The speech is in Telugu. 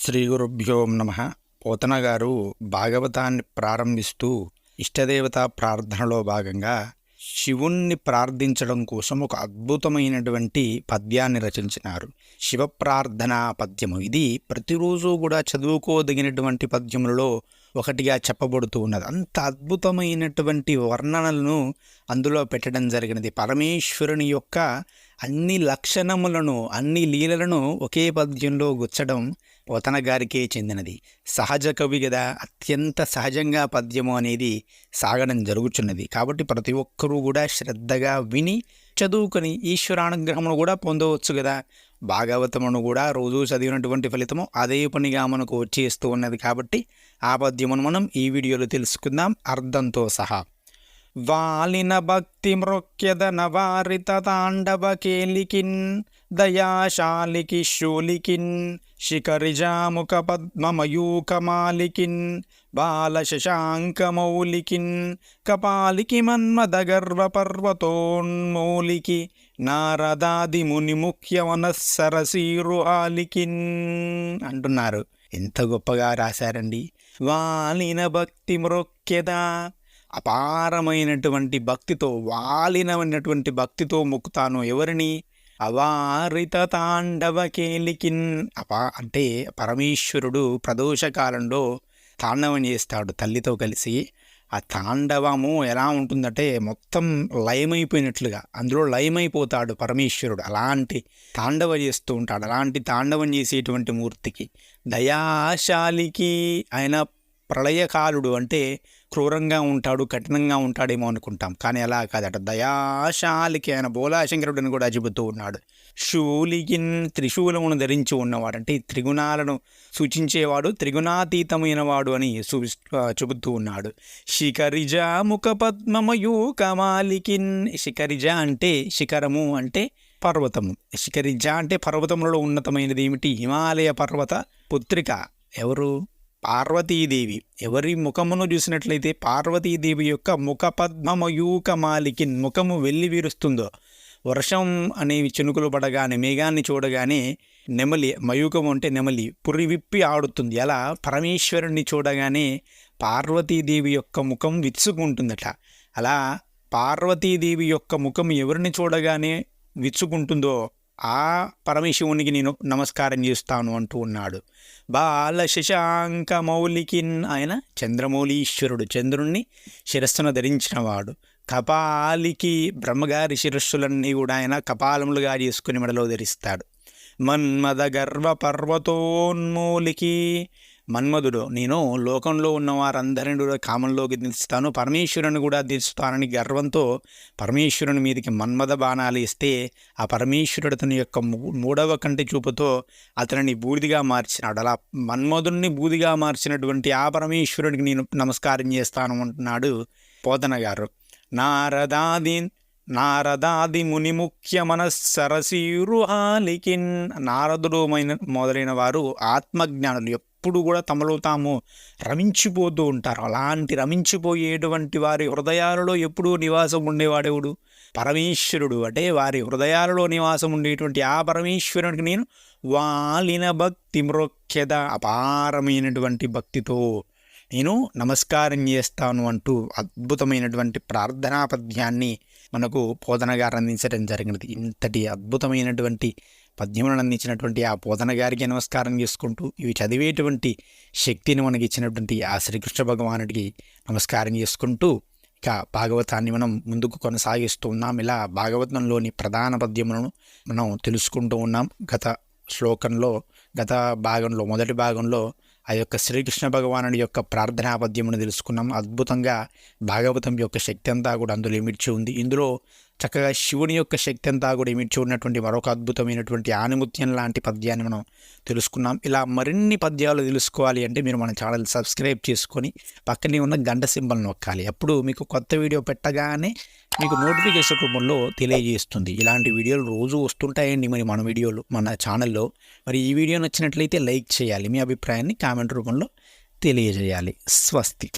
శ్రీ గురుభ్యో నమ. పోతన గారు భాగవతాన్ని ప్రారంభిస్తూ ఇష్టదేవత ప్రార్థనలో భాగంగా శివుణ్ణి ప్రార్థించడం కోసం ఒక అద్భుతమైనటువంటి పద్యాన్ని రచించినారు. శివ ప్రార్థన పద్యము. ఇది ప్రతిరోజు కూడా చదువుకోదగినటువంటి పద్యములలో ఒకటిగా చెప్పబడుతూ ఉన్నది. అంత అద్భుతమైనటువంటి వర్ణనలను అందులో పెట్టడం జరిగినది. పరమేశ్వరుని యొక్క అన్ని లక్షణములను అన్ని లీలలను ఒకే పద్యంలో గుచ్చడం వతన గారికే చెందినది. సహజ కవి కదా అత్యంత సహజంగా పద్యము అనేది సాగడం జరుగుచున్నది. కాబట్టి ప్రతి ఒక్కరూ కూడా శ్రద్ధగా విని చదువుకొని ఈశ్వరానుగ్రహమును కూడా పొందవచ్చు కదా. భాగవతమును కూడా రోజు చదివినటువంటి ఫలితము అదే పనిగా మనకు వచ్చేస్తూ ఉన్నది కాబట్టి ఆ పద్యమును మనం ఈ వీడియోలో తెలుసుకుందాం. అర్థంతో సహా. వాలిన భక్తి మృక్యదన నవారిత తాండవ కేలికిన్ దయాశాలికి శూలికిన్ శిఖరిజాముఖ పద్మమయూకమాలికిన్ బాల శశాంకమౌలికిన్ కపాలికి మన్మదగర్వ పర్వతోన్మూలికి నారదాది ముని ముఖ్యవనస్సరసీరుహాలికిన్ అంటున్నారు ఎంత గొప్పగా రాశారండి వాలిన భక్తి మృక్యద అపారమైనటువంటి భక్తితో వాలినమైనటువంటి భక్తితో మొక్కుతాను ఎవరిని? అవారిత తాండవ కేలికిన్. అపా అంటే పరమేశ్వరుడు ప్రదోషకాలంలో తాండవం చేస్తాడు తల్లితో కలిసి. ఆ తాండవము ఎలా ఉంటుందంటే మొత్తం లయమైపోయినట్లుగా అందులో లయమైపోతాడు పరమేశ్వరుడు. అలాంటి తాండవ చేస్తూ ఉంటాడు. అలాంటి తాండవం చేసేటువంటి మూర్తికి దయాశాలికి ఆయన ప్రళయకాలుడు అంటే క్రూరంగా ఉంటాడు కఠినంగా ఉంటాడేమో అనుకుంటాం. కానీ అలా కాదట. దయాశాలికి ఆయన బోలాశంకరుడిని కూడా చెబుతూ ఉన్నాడు. శూలికిన్ త్రిశూలమును ధరించి ఉన్నవాడు అంటే ఈ త్రిగుణాలను సూచించేవాడు త్రిగుణాతీతమైన వాడు అని చెబుతూ ఉన్నాడు. శిఖరిజ ముఖ పద్మమయూ కమాలికిన్ శిఖరిజ అంటే శిఖరము అంటే పర్వతము. శిఖరిజ అంటే పర్వతములలో ఉన్నతమైనది ఏమిటి? హిమాలయ పర్వత పుత్రిక. ఎవరు? పార్వతీదేవి. ఎవరి ముఖమును చూసినట్లయితే పార్వతీదేవి యొక్క ముఖ పద్మమయూకమాలికిన్ ముఖము వెళ్ళి వీరుస్తుందో వర్షం అనేవి చినుకులు పడగానే మేఘాన్ని చూడగానే నెమలి మయూకం అంటే నెమలి పురి విప్పి ఆడుతుంది. అలా పరమేశ్వరుణ్ణి చూడగానే పార్వతీదేవి యొక్క ముఖం విచ్చుకుంటుందట. అలా పార్వతీదేవి యొక్క ముఖం ఎవరిని చూడగానే విచ్చుకుంటుందో ఆ పరమశివునికి నేను నమస్కారం చేస్తాను అంటూ ఉన్నాడు. బాల శశాంక మౌలికిన్ ఆయన చంద్రమౌళీశ్వరుడు. చంద్రుణ్ణి శిరస్సును ధరించినవాడు. కపాలికి బ్రహ్మగారి శిరస్సులన్నీ కూడా ఆయన కపాలములుగా చేసుకుని మెడలో ధరిస్తాడు. మన్మద గర్వ పర్వతోన్మూలికి మన్మధుడు నేను లోకంలో ఉన్న వారందరిని కూడా కామంలోకి దించుతాను. పరమేశ్వరుని కూడా దించుతానని గర్వంతో పరమేశ్వరుని మీదకి మన్మధ బాణాలు ఇస్తే ఆ పరమేశ్వరుడు అతని యొక్క మూడవ కంటి చూపుతో అతనిని బూడిదిగా మార్చినాడు. అలా మన్మధుడిని బూదిగా మార్చినటువంటి ఆ పరమేశ్వరుడికి నేను నమస్కారం చేస్తాను అంటున్నాడు పోతన గారు. నారదాది నారదాది ముని ముఖ్య మనస్సరసీరుహాలికిన్ నారదుడు మొదలైన వారు ఆత్మజ్ఞానులు. ఎప్పుడు కూడా తమలో తాము రమించిపోతూ ఉంటారు. అలాంటి రమించిపోయేటువంటి వారి హృదయాలలో ఎప్పుడూ నివాసం ఉండేవాడెవడు? పరమేశ్వరుడు. అంటే వారి హృదయాలలో నివాసం ఉండేటువంటి ఆ పరమేశ్వరునికి నేను వాలిన భక్తి మృఖ్యత అపారమైనటువంటి భక్తితో నేను నమస్కారం చేస్తాను అంటూ అద్భుతమైనటువంటి ప్రార్థనా పద్యాన్ని మనకు పోతన గారు అందించడం జరిగినది. ఇంతటి అద్భుతమైనటువంటి పద్యములను అందించినటువంటి ఆ పోతన గారికి నమస్కారం చేసుకుంటూ ఇవి చదివేటువంటి శక్తిని మనకి ఇచ్చినటువంటి ఆ శ్రీకృష్ణ భగవానుడికి నమస్కారం చేసుకుంటూ ఇక భాగవతాన్ని మనం ముందుకు కొనసాగిస్తూ ఉన్నాం. ఇలా భాగవతంలోని ప్రధాన పద్యములను మనం తెలుసుకుంటూ ఉన్నాం. గత శ్లోకంలో గత భాగంలో మొదటి భాగంలో ఆ యొక్క శ్రీకృష్ణ భగవానుడి యొక్క ప్రార్థనా పద్యమును తెలుసుకున్నాం. అద్భుతంగా భాగవతం యొక్క శక్తి అంతా కూడా అందులో ఇమిడ్చి ఉంది. ఇందులో చక్కగా శివుని యొక్క శక్తి అంతా కూడా ఇమిడ్చి ఉన్నటువంటి మరొక అద్భుతమైనటువంటి ఆనిముత్యం లాంటి పద్యాన్ని మనం తెలుసుకున్నాం. ఇలా మరిన్ని పద్యాలు తెలుసుకోవాలి అంటే మీరు మన ఛానల్ సబ్స్క్రైబ్ చేసుకొని పక్కనే ఉన్న గంట సింబల్ నొక్కాలి. అప్పుడు మీకు కొత్త వీడియో పెట్టగానే మీకు నోటిఫికేషన్ రూపంలో తెలియజేస్తుంది. ఇలాంటి వీడియోలు రోజు వస్తుంటాయండి మరి మన వీడియోలు మన ఛానల్లో. మరి ఈ వీడియో నచ్చినట్లయితే లైక్ చేయాలి. మీ అభిప్రాయాన్ని కామెంట్ రూపంలో తెలియజేయాలి. స్వస్తి.